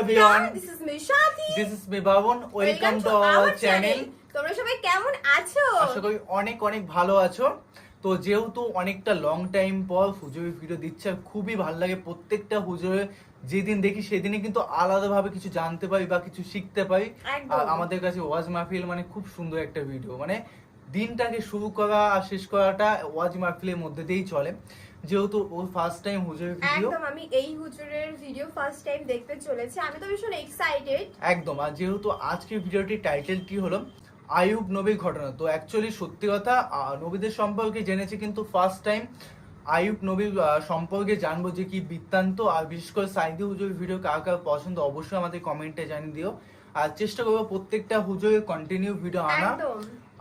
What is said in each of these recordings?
everyone. This is this is welcome to our channel তোমরা সবাই কেমন আছো? আশা করি অনেক অনেক ভালো আছো। তো যেহেতু অনেকটা লং টাইম পর হুজুরের ভিডিও দিচ্ছে খুবই ভালো লাগে। প্রত্যেকটা হুজুরের যেদিন দেখি সেদিনই কিন্তু আলাদাভাবে কিছু জানতে পারি বা কিছু শিখতে পারি। আর আমাদের কাছে ওয়াজ মাহফিল মানে খুব সুন্দর একটা ভিডিও মানে দিনটাকে শুরু করা আর শেষ করাটা ওয়াজ মাহফিলের মধ্যে দিয়েই চলে। যেহেতু ওর ফার্স্ট টাইম হুজুরের ভিডিও একদম আমি এই হুজুরের ভিডিও ফার্স্ট টাইম দেখতে চলেছি। আমি তো ভীষণ এক্সাইটেড একদম আর যেহেতু আজকের ভিডিওটির টাইটেলটি হলো আয়ুব নবীর ঘটনা। তো অ্যাকচুয়ালি সত্যি কথা নবীদের সম্পর্কে জেনেছি কিন্তু ফার্স্ট টাইম আয়ুব নবীর সম্পর্কে জানব যে কি বৃত্তান্ত। আর বিশেষ করে সাইদি হুজুরের ভিডিও কার কার পছন্দ অবশ্যই আমাদের কমেন্টে জানিয়ে দিও। আর চেষ্টা করব প্রত্যেকটা হুজুরের কন্টিনিউ ভিডিও আনা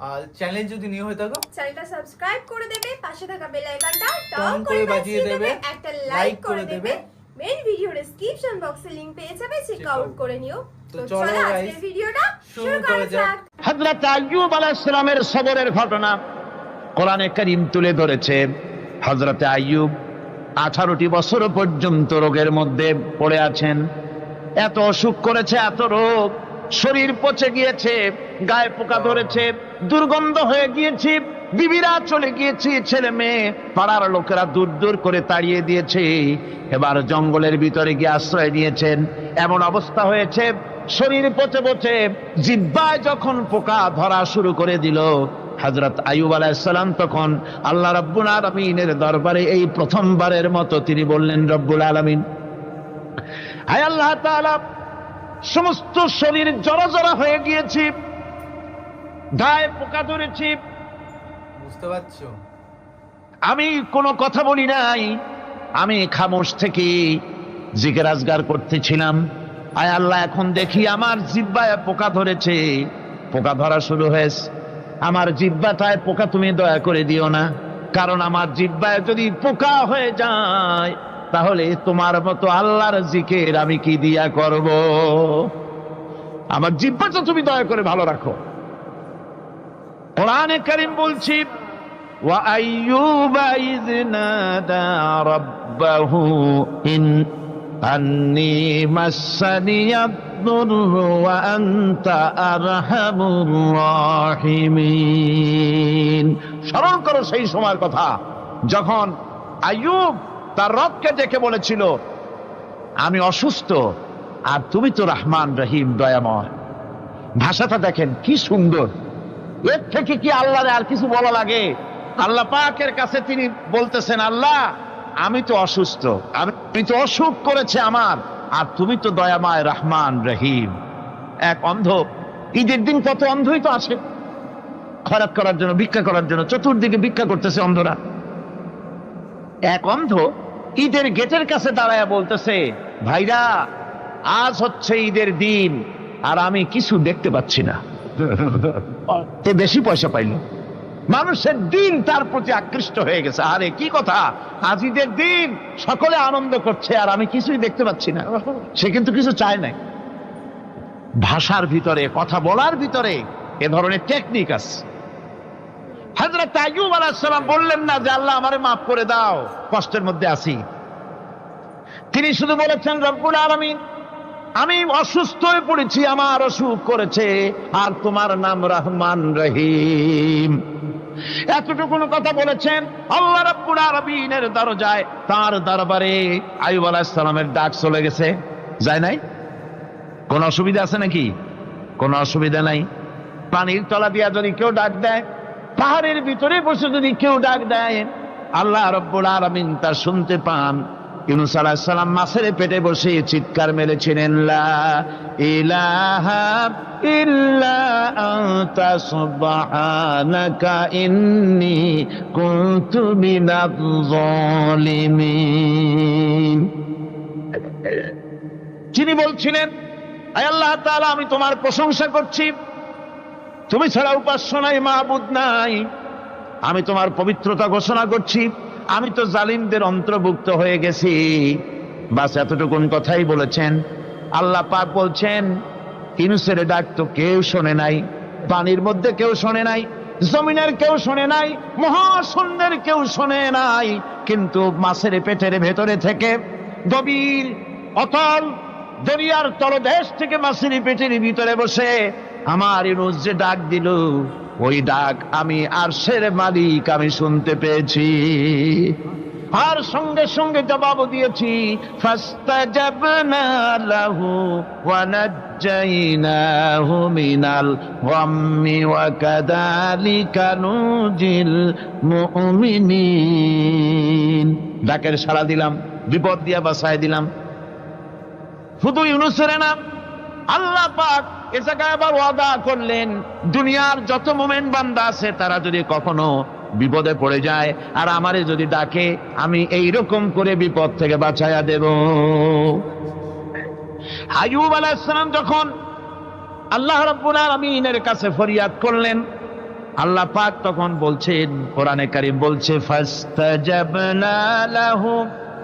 আর চ্যানেল যদি নিয়ে হয়ে থাকো চ্যানেলটা সাবস্ক্রাইব করে দেবে পাশে থাকা বেল আইকনটা টং করে বাজিয়ে দেবে, একটা লাইক করে দেবে। মেন ভিডিও ডেসক্রিপশন বক্সে লিংক পেয়ে যাবে চেক আউট করে নিও। তো চলো আজকের ভিডিওটা শুরু করা যাক। হজরত আইয়ুব আলাইসালামের সবরের ঘটনা কোরআনে করিম তুলে ধরেছে। হজরতে আইয়ুব আঠারোটি বছর পর্যন্ত রোগের মধ্যে পড়ে আছেন। এত অসুখ করেছে এত রোগ। শরীর পচে গিয়েছে, গায়ে পোকা ধরেছে, দুর্গন্ধ হয়ে গিয়েছে, বিবিরা চলে গিয়েছে, ছেলে মেয়ে, পাড়ার লোকেরা দূর দূর করে তাড়িয়ে দিয়েছে। এবার জঙ্গলের ভিতরে গিয়ে আশ্রয় নিয়েছেন। এমন অবস্থা হয়েছে, শরীর পচে পচে, জিব্বায় যখন পোকা ধরা শুরু করে দিল হজরত আয়ুব আলাইসালাম তখন আল্লাহ রব্বুল আলমিনের দরবারে এই প্রথমবারের মতো তিনি বললেন, রব্বুল আলমিন, হায় আল্লাহ তাআলা সমস্ত শরীর জড়া জড়া হয়ে গিয়েছি। গায়ে পোকা ধরেছি। বুঝতে পারছ? আমি কোনো কথা বলি নাই। আমি খামোশ থেকে জিকের আজগার করতেছিলাম। আয় আল্লাহ এখন দেখি আমার জিব্বায় পোকা ধরেছে। পোকা ধরা শুরু হয়েছে। আমার জিব্বাটায় পোকা তুমি দয়া করে দিও না। কারণ আমার জিব্বায় যদি পোকা হয়ে যায় তাহলে তোমার মতো আল্লাহর জিকের আমি কি দিয়া করব? আমার জিব্বাটা তুমি দয়া করে ভালো রাখো। কোরআনে করিম বলছি সরল করো সেই সময়ের কথা, যখন আয়ুব তার রবকে ডেকে বলেছিল, আমি অসুস্থ আর তুমি তো রহমান রহিম, দয়াময়। ভাষাটা দেখেন কি সুন্দর। এর থেকে কি আল্লাহরে আর কিছু বলা লাগে? আল্লাহ পাকের কাছে তিনি বলতেছেন, আল্লাহ, আমি তো অসুস্থ, আমি তো অসুখ করেছে আমার, আর তুমি তো দয়াময়, রহমান রহিম। এক অন্ধ, ঈদের দিন কত অন্ধই তো আসে। খরাত করার জন্য, ভিক্ষা করার জন্য, চতুর্দিকে ভিক্ষা করতেছে অন্ধরা। এক অন্ধ ঈদের গেটের কাছে দাঁড়ায় বলতেছে ভাইরা আজ হচ্ছে ঈদের দিন আর আমি কিছু দেখতে পাচ্ছি না। তে বেশি পয়সা পাইল। মানুষের দিন তার প্রতি আকৃষ্ট হয়ে গেছে। আরে কি কথা? আজ ঈদের দিন সকলে আনন্দ করছে আর আমি কিছুই দেখতে পাচ্ছি না। সে কিন্তু কিছু চায় নাই। ভাষার ভিতরে কথা বলার ভিতরে এ ধরনের টেকনিক আছে। হজরত আইয়ুব আলাইসালাম বললেন না যে আল্লাহ আমারে মাফ করে দাও। কষ্টের মধ্যে আসি তিনি শুধু বলেছেন, রব্বুল আলামিন, আমি অসুস্থ হয়ে পড়েছি, আমার অসুখ করেছে, আর তোমার নাম রহমান রহিম। এতটুকু কথা বলেছেন, আল্লাহ রাব্বুল আলামিনের দরজায়, তার দরবারে আইয়ুব আলাইহিস সালামের ডাক চলে গেছে। যায় নাই? কোন অসুবিধা আছে নাকি? কোন অসুবিধা নাই? পানির তলা দিয়া যদি কেউ ডাক দেয় পাহাড়ের ভিতরে বসে যদি কেউ ডাক দেয়, আল্লাহ রব্বুল আলামিন তা শুনতে পান। ইউনুস আলাইহিস সালাম মাছের পেটে বসে চিৎকার মেরেছিলেন যিনি বলছিলেন আল্লাহ তাআলা, আমি তোমার প্রশংসা করছি। তুমি ছাড়া উপাস্য নাই মাহবুদ নাই। আমি তোমার পবিত্রতা ঘোষণা করছি। আমি তো জালিমদের অন্তর্ভুক্ত হয়ে গেছি। বাস এতটুকুন কথাই বলেছেন। আল্লাহ পাক বলছেন, ইনুসের ডাক তো কেউ শোনে নাই, পানির মধ্যে কেউ শোনে নাই, জমিনের কেউ শোনে নাই, মহাশূন্যের কেউ শোনে নাই। কিন্তু মাছের পেটের ভেতরে থেকে গভীর, অতল, দরিয়ার তলদেশ থেকে মাসিরি পেটির ভিতরে বসে আমার ইনুস যে ডাক দিল, ওই ডাক আমি আর সের মালিক, আমি শুনতে পেয়েছি। আর সঙ্গে সঙ্গে জবাব দিয়েছি ডাকের সাড়া দিলাম, বিপদ দিয়া বাসায় দিলাম। শুধু ইউনুসের নাম। আল্লাহ পাক এ জায়গায় আবার ওয়াদা করলেন, দুনিয়ার যত মোমেন বান্দা আছে তারা যদি কখনো বিপদে পড়ে যায়, আর আমারে যদি ডাকে, আমি এই রকম করে বিপদ থেকে বাঁচাইয়া দেব। আয়ুব আলাইসালাম যখন আল্লাহ রাব্বুল আলামিনের কাছে ফরিয়াদ করলেন, আল্লাহ পাক তখন বলছেন, কোরআনে কারিম বলছে, ফাস্তাজাবনা লাহু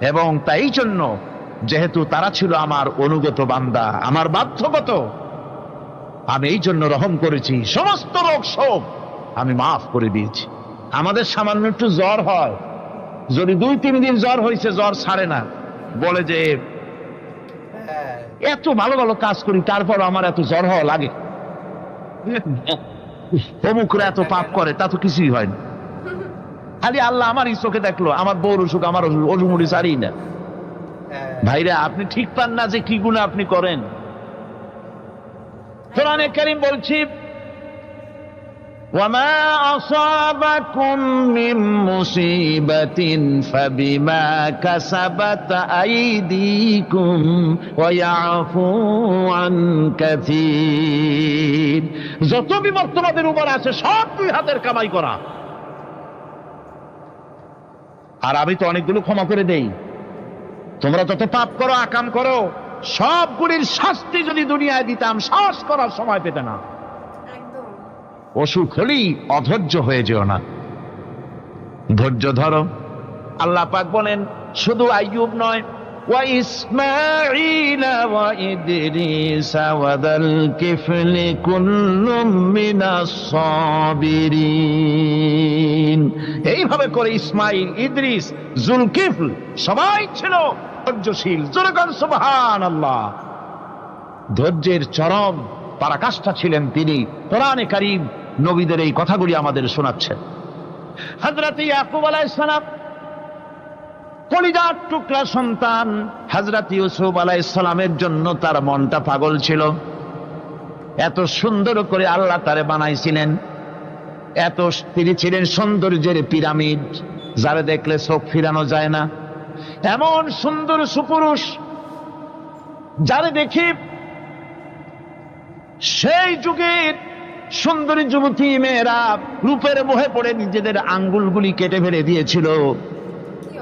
এবং তাই জন্য যেহেতু তারা ছিল আমার অনুগত বান্দা, আমার বাধ্যগত, আমি এই জন্য রহম করেছি, সমস্ত রোগ শোক আমি মাফ করে দিয়েছি। আমাদের সামান্য একটু জ্বর হয়। যদি দুই তিন দিন জ্বর হয়েছে জ্বর ছাড়ে না। বলে যে, এত ভালো ভালো কাজ করি, তারপর আমার এত জ্বর হওয়া লাগে? অমুকরা এত পাপ করে, তা তো কিছুই হয় না। খালি আল্লাহ আমার এই চোখে দেখলো আমার বউর অসুখ আমার অসুখ অসুমুড়ি সারি না হ্যাঁ ভাইরা আপনি ঠিক পান না যে কি গুণ আপনি করেন কোরআনে কারিম বলছি وما أصابكم من مصيبة فبما كسبت أيديكم ويعفو عن كثير যত বিপদ তোমাদের উপর আছে সব দুই হাতের কামাই করা আর আমি তো অনেকগুলো ক্ষমা করে দেই। তোমরা যত পাপ করো আকাম করো সবগুলির শাস্তি যদি দুনিয়ায় দিতাম শ্বাস করার সময় পেতে না। অসুখ হলেই অধৈর্য হয়ে যেও না। ধৈর্য ধরো। আল্লাহ পাক বলেন শুধু আইয়ুব নয় وإسماعيل وإدريس وذا الكفل كل من الصابرين এইভাবে করে ইসমাইল ইদ্রিস জুলকিফল সবাই ছিল ধৈর্যশীল জোরগান সুবহান আল্লাহ ধৈর্যের চরম পরাকাষ্ঠা ছিলেন তিনি কোরআনে কারিম নবীদের এই কথাগুলি আমাদের শোনাচ্ছেন হজরত ইয়াকুব আলাইসালাম কলিজার টুকরা সন্তান হজরত ইউসুফ আলাইসালামের জন্য তার মনটা পাগল ছিল। এত সুন্দর করে আল্লাহ তারে বানাইছিলেন। এত তিনি ছিলেন সৌন্দর্যের পিরামিড, যারে দেখলে চোখ ফিরানো যায় না। এমন সুন্দর সুপুরুষ, যারে দেখি সেই যুগের সুন্দরী যুবতী মেয়েরা রূপের মোহে পড়ে নিজেদের আঙ্গুলগুলি কেটে ফেলে দিয়েছিল?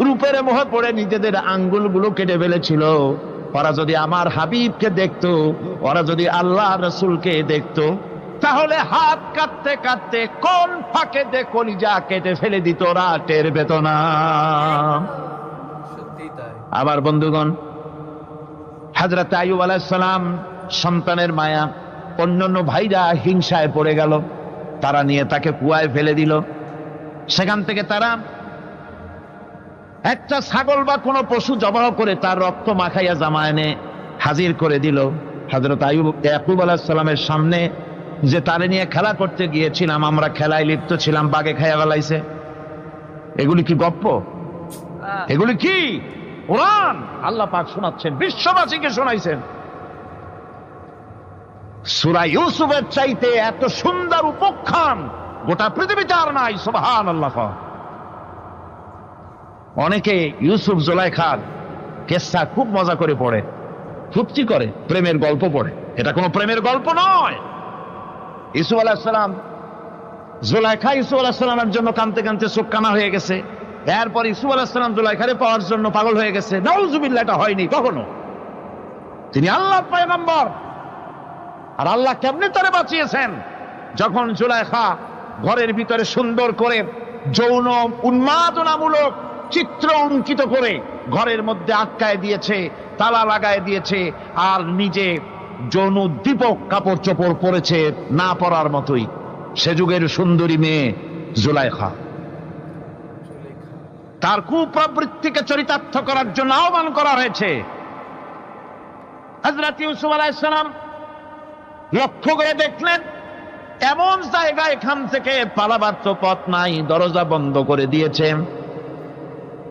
রূপের মোহে পড়ে নিজেদের আঙ্গুলগুলো কেটে ফেলেছিল। ওরা যদি আমার হাবিবকে দেখতো ওরা যদি আল্লাহ রসুলকে দেখতো তাহলে হাত কাটতে কাটতে কোন ফাঁকে দে কলিজা কেটে ফেলে দিত ওরা টের পেত না। আবার বন্ধুগণ হাজরত আয়ুব আলাইসালাম সন্তানের মায়া অন্যান্য ভাইরা হিংসায় পড়ে গেল। তারা নিয়ে তাকে কুয়ায় ফেলে দিল। সেখান থেকে তারা একটা ছাগল বা কোনো পশু জবাহ করে তার রক্ত মাখাইয়া জামা এনে হাজির করে দিল। হজরত আয়ুব ইয়াকুব আলাহিসাল্লামের সামনে যে তারে নিয়ে খেলা করতে গিয়েছিলাম আমরা খেলায় লিপ্ত ছিলাম বাগে খাইয়া বেলাইছে এগুলি কি গপ্প? এগুলি কি? কোরআন? আল্লাহ পাক শোনাচ্ছেন বিশ্ববাসীকে শোনাইছেন। সুরা ইউসুফের চাইতে এত সুন্দর উপখ্যান গোটা পৃথিবীতে আর নাই সুবহান আল্লাহ অনেকে ইউসুফ জোলাইখার কেসা খুব মজা করে পড়ে, ফুর্তি করে, প্রেমের গল্প পড়ে। এটা কোনো প্রেমের গল্প নয়। ইসুফ আলাহিসাল্লাম জোলাইখা ইসুফ আলাহিসাল্লামের জন্য কানতে কানতে চোখ কানা হয়ে গেছে। এরপর ইসুফ আলাহিসাল্লাম জোলাইখারে পাওয়ার জন্য পাগল হয়ে গেছে। নাউজুবিল্লা এটা হয়নি কখনো। তিনি আল্লাহ পয়গম্বর। আর আল্লাহ কেমনে তারে বাঁচিয়েছেন? যখন জুলাইখা ঘরের ভিতরে সুন্দর করে যৌন উন্মাদনামূলক চিত্র অঙ্কিত করে ঘরের মধ্যে আটকায় দিয়েছে, তালা লাগায় দিয়েছে, আর নিজে যৌন দীপক কাপড় চোপড় পরেছে না পরার মতোই। সে যুগের সুন্দরী মেয়ে জুলাইখা। তার কুপ্রবৃত্তিকে চরিতার্থ করার জন্য আহ্বান করা হয়েছে। হজরত ইউসুফ আলাইসালাম লক্ষ্য করে দেখলেন, এমন জায়গা এখান থেকে পালাবার তো পথ নাই, দরজা বন্ধ করে দিয়েছে।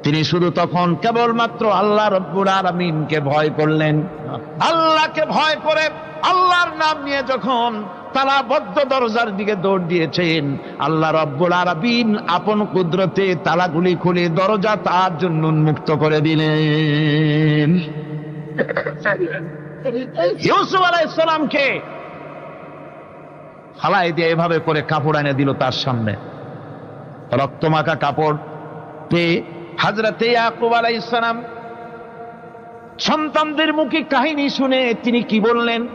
তিনি শুধু তখন কেবলমাত্র আল্লাহ রব্বুল আলমিনকে ভয় করলেন। আল্লাহকে ভয় করে আল্লাহর নাম নিয়ে যখন তালাবদ্ধ দরজার দিকে দৌড় দিয়েছেন, আল্লাহ রব্বুল আরবিন আপন কুদরতে তালাগুলি খুলে দরজা তার জন্য উন্মুক্ত করে দিলেন। ইউসুফ আলাইসালামকে ফালাই দিয়ে এভাবে করে কাপড় এনে দিল তার সামনে। রক্তমাখা কাপড় পেয়ে হাজরাতে ইয়াকুব আলাই ইসলাম সন্তানদের মুখে কাহিনী শুনে তিনি কি বললেন?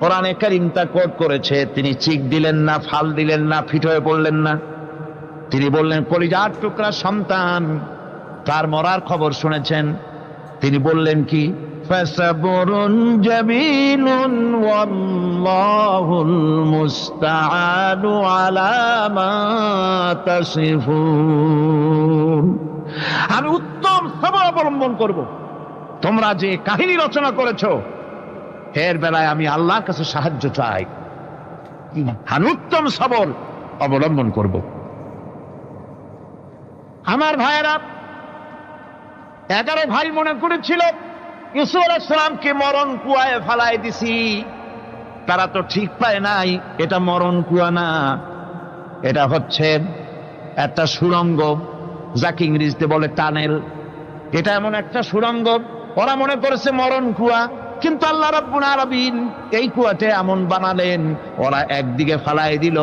কোরআনে কারিম তা করেছে, তিনি চিক দিলেন না, ফাল দিলেন না, ফিট হয়ে পড়লেন না। তিনি বললেন, কলিজার টুকরা সন্তান। তার মরার খবর শুনেছেন। তিনি বললেন কি? মুস্তাআনু আলা তাসিফুন। আমি উত্তম সবর অবলম্বন করব। তোমরা যে কাহিনী রচনা করেছ, এর বেলায় আমি আল্লাহর কাছে সাহায্য চাই। আমি উত্তম সবর অবলম্বন করব। আমার ভাইয়েরা, এগারো ভাই মনে করেছিল ইসুফ আলাইসালামকে মরণ কুয়ায় ফালাই দিছি। তারা তো ঠিক পায় নাই, এটা মরণ কুয়া না। এটা হচ্ছে একটা সুড়ঙ্গ। যাকে ইংরেজিতে বলে টানেল। এটা এমন একটা সুড়ঙ্গ ওরা মনে করেছে মরণ কুয়া কিন্তু আল্লাহ রাব্বুল আলামিন এই কুয়াতে এমন বানালেন। ওরা একদিকে ফালাই দিল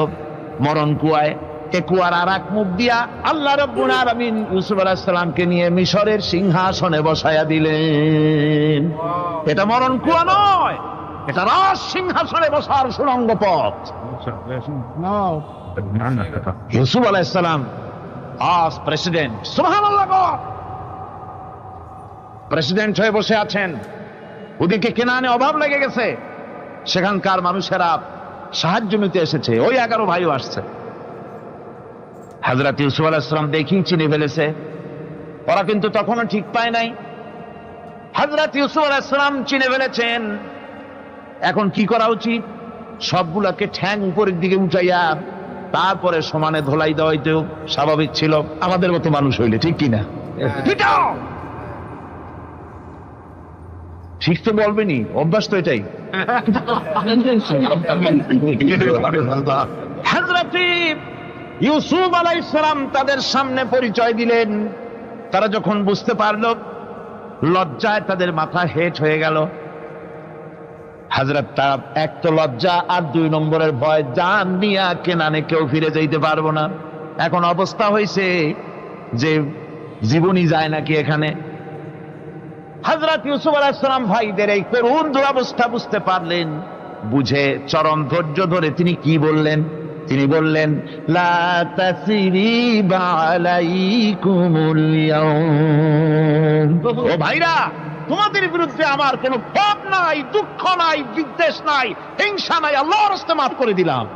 মরণ কুয়ায় এ কুয়ার আর এক মুখ দিয়া আল্লাহ রব্বুল আলামিন ইউসুফ আলাইহিস সালামকে নিয়ে মিশরের সিংহাসনে বসায়া দিলেন। এটা মরণ কুয়া নয় এটা রাজ সিংহাসনে বসার সুরঙ্গ পথ। ইউসুফ আলাইহিস সালাম আজ প্রেসিডেন্ট প্রেসিডেন্ট হয়ে বসে আছেন। ওদিকে কেনানে অভাব লেগে গেছে। সেখানকার মানুষেরা সাহায্য নিতে এসেছে। ওই এগারো ভাইও আসছে। হাজরত ইউসুফ আলাহিসাম দেখি চিনে ফেলেছে। ওরা কিন্তু তখনও ঠিক পায় নাই। হাজরত ইউসুফ আলাহিসাম চিনে ফেলেছেন। এখন কি করা উচিত? সবগুলাকে ঠ্যাং উপরের দিকে উঠাইয়া তারপরে সমানে ধোলাই দেওয়াইতেও স্বাভাবিক ছিল। আমাদের মতো মানুষ হইলে ঠিক কিনা? ঠিক তো? বলবেনি অভ্যাস তো এটাই। হাজরতি ইউসুফ আলাইসালাম তাদের সামনে পরিচয় দিলেন। তারা যখন বুঝতে পারল লজ্জায় তাদের মাথা হেট হয়ে গেল। হাজরত তারা এক তো লজ্জা আর দুই নম্বরের ভয়, জান নিয়া কেনানে কেউ ফিরে যাইতে পারব না। এখন অবস্থা হয়েছে যে জীবনই যায় নাকি এখানে। হাজরত ইউসুফ আলাহিসাম ভাইদের এই করুণ দুরবস্থা বুঝতে পারলেন, বুঝে চরম ধৈর্য ধরে তিনি কি বললেন? তিনি বললেন। ও ভাইরা তোমাদের বিরুদ্ধে আমার কোনো পাপ নাই দুঃখ নাই বিদ্বেষ নাই হিংসা নাই আল্লাহর মাফ করে দিলাম।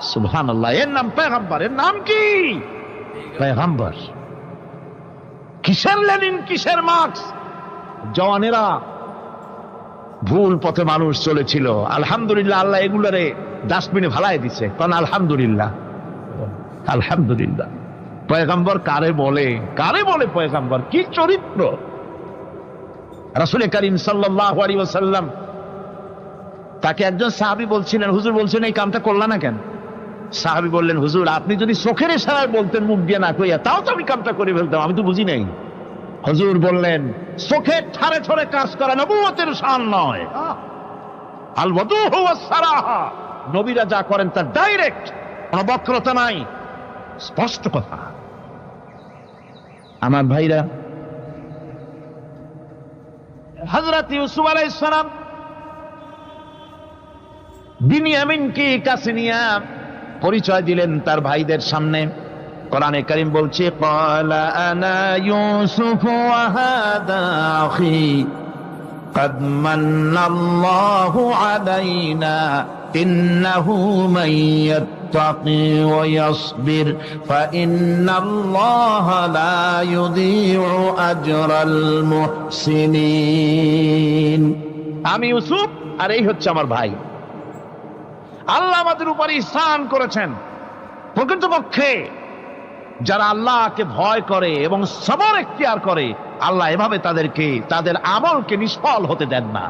সুবহানাল্লাহ এর নাম পেগাম্বার এর নাম কি? পেগাম্বার কিসের লেনিন কিসের মার্কস? জওয়ানেরা ভুল পথে মানুষ চলেছিল। আলহামদুলিল্লাহ আল্লাহ এগুলারে ডাস্টবিনে ভালাই দিছে। কারণ আলহামদুলিল্লাহ আলহামদুলিল্লাহ। পয়গাম্বর কারে বলে? কারে বলে পয়গাম্বর? কি চরিত্র? রাসুল করিম সাল্লাহ আলী তাকে একজন সাহাবি বলছিলেন, হুজুর বলছেন, এই কামটা করলা না কেন? সাহাবি বললেন, হুজুর, আপনি যদি চোখের ইশারায় বলতেন, মুখ দিয়ে না কইয়া, তাও তো আমি কামটা করে ফেলতাম, আমি তো বুঝি নাই। হুজুর বললেন, চোখের ঠারে ঠরে কাজ করা নবুয়তের শান নয়। নবীরা যা করেন তার ডাইরেক্ট, কোনো বক্রতা নাই। স্পষ্ট কথা। আমার ভাইরা হজরত ইউসুফ আলাইহিস সালাম বিনিয়ামিনকে কাছে নিয়ে পরিচয় দিলেন তার ভাইদের সামনে কোরআনে করিম বলছে ক্বালা আনা ইউসুফ ওয়া হাদা আখি قد من الله علينا إنه من يتقي ويصبر فإن الله لا يضيع أجر المحسنين আমি ইউসুফ আর এই হচ্ছে আমার ভাই আল্লাহ আমাদের উপর ইহসান করেছেন প্রকৃতপক্ষে যারা আল্লাহকে ভয় করে এবং সবর এখতিয়ার করে আল্লাহ এভাবে তাদেরকে তাদের আমলকে নিষ্ফল হতে দেন না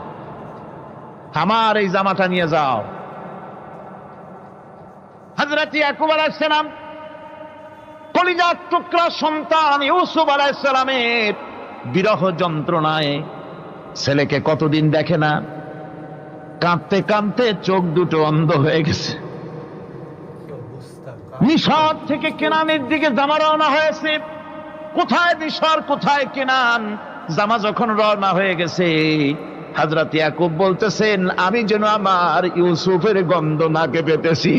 আমার এই জামাটা নিয়ে যাও হজরত ইয়াকুব আলাইসালাম কলিজার টুকরা সন্তান ইউসুফ আলাইসালামের বিরহ যন্ত্রণায় ছেলেকে কতদিন দেখে না? কাঁদতে কাঁদতে চোখ দুটো অন্ধ হয়ে গেছে। মিশর থেকে কেনানের দিকে জামা রওনা হয়েছে। কোথায় মিশর কোথায় কেনান? জামা যখন রওনা হয়ে গেছে হাজরাত ইয়াকুব বলতেছেন, আমি যেন আমার ইউসুফের গন্ধ নাকে পেতেছি।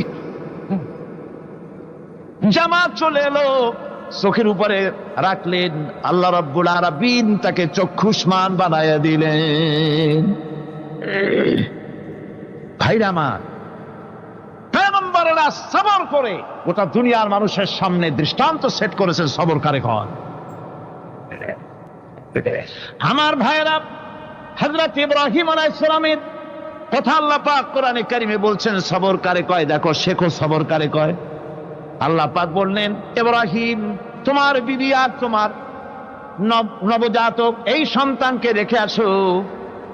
জামা চলে এলো। চোখের উপরে রাখলেন আল্লাহ রব্বুল আরাবিন তাকে চক্ষুষ্মান বানাইয়া দিলেন। ভাইরা করে দুনিয়ার মানুষের সামনে দৃষ্টান্ত সেট করেছেন আমার কথা আল্লাহ কোরআনে কারিমে বলছেন, সবর কারে কয়? দেখো, শেখো সবর কারে কয়। আল্লাহ পাক বললেন ইব্রাহিম তোমার বিবি আর তোমার নব- নবজাতক এই সন্তানকে রেখে আসো।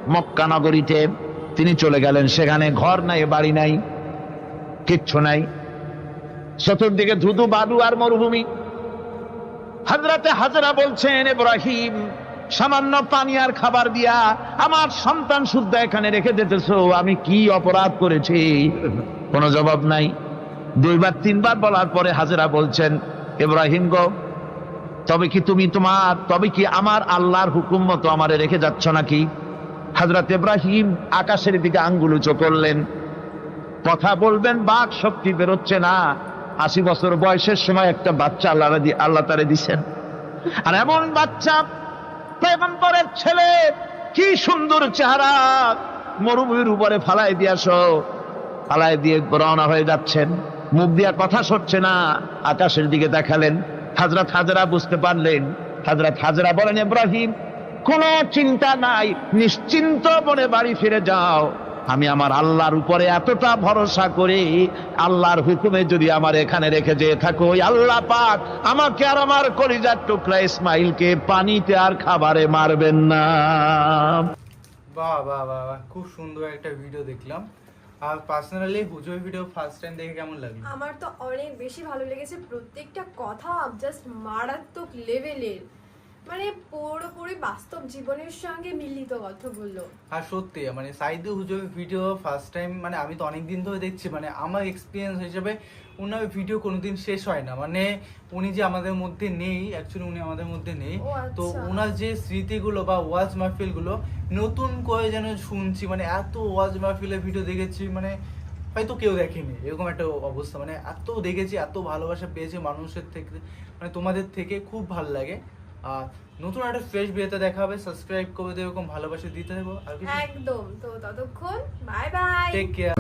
মক্কা নগরীতে তিনি চলে গেলেন। সেখানে ঘর নাই, বাড়ি নাই, কিচ্ছু নাই। চতুর্দিকে ধুধু, বালু আর মরুভূমি। হাজরাতে হাজরা বলছেন ইব্রাহিম সামান্য পানি আর খাবার দিয়া আমার সন্তান শুদ্ধ এখানে রেখে দিতেছ। আমি কি অপরাধ করেছি? কোনো জবাব নাই। দুইবার, তিনবার বলার পরে হাজরা বলছেন, ইব্রাহিম গো, তবে কি তুমি তোমার, তবে কি আমার আল্লাহর হুকুম মতো আমারে রেখে যাচ্ছ নাকি? হাজরত ইব্রাহিম আকাশের দিকে আঙ্গুলুচো করলেন। কথা বলবেন, বাক শক্তি বেরোচ্ছে না। আশি বছর বয়সের সময় একটা বাচ্চা আল্লাহ আল্লাহ তারে দিছেন। আর এমন বাচ্চা পেগম্বরের ছেলে, কি সুন্দর চেহারা। মরুভূমির উপরে ফালাই দিয়াস ফালাই দিয়ে রওনা হয়ে যাচ্ছেন। মুখ দিয়া কথা সরছে না। আকাশের দিকে দেখালেন। হাজরাত হাজরা বুঝতে পারলেন। হাজরাত হাজরা বলেন, ইব্রাহিম, কোনো চিন্তা নাই। নিশ্চিন্ত মনে বাড়ি ফিরে যাও। আমি আমার আল্লাহর উপরে এতটা ভরসা করি, আল্লাহর হুকুমে যদি আমার এখানে রেখে যেয়ে থাকো আল্লাহ পাক আমাকে আর আমার কলিজার টুকরা ইসমাইলকে পানিতে আর খাবারে মারবেন না। বাহ বাহ বাহ খুব সুন্দর একটা ভিডিও দেখলাম। আর পার্সোনালি হুজোর ভিডিও ফার্স্ট টাইম দেখে কেমন লাগল? আমার তো অনেক বেশি ভালো লেগেছে। প্রত্যেকটা কথা জাস্ট মারাত্মক লেভেলের মানে পুরোপুরি বাস্তব জীবনের সঙ্গে মিলিত কথাগুলো। আর সত্যি। মানে সাইদু হুজুর ভিডিও ফার্স্ট টাইম মানে আমি তো অনেক দিন ধরে দেখছি মানে আমার এক্সপিরিয়েন্স হিসেবে ওনার ভিডিও কোনোদিন শেষ হয় না। মানে উনি যে আমাদের মধ্যে নেই অ্যাকচুয়ালি উনি আমাদের মধ্যে নেই। আচ্ছা। তো ওনার যে স্মৃতিগুলো বা ওয়াজ মাহফিলগুলো নতুন করে যেন শুনছি মানে এত ওয়াজ মাহফিলের ভিডিও দেখেছি মানে হয়তো কেউ দেখেনি। এরকম একটা অবস্থা। মানে এত দেখেছি এত ভালোবাসা পেয়েছি মানুষের থেকে মানে তোমাদের থেকে খুব ভালো লাগে। আর নতুন একটা ফ্রেশ ভিডিওতে দেখা হবে। সাবস্ক্রাইব করে দেবে এরকম ভালোবাসা দিতে থাকব আর একদম। তো ততক্ষণ বাই বাই টেক কেয়ার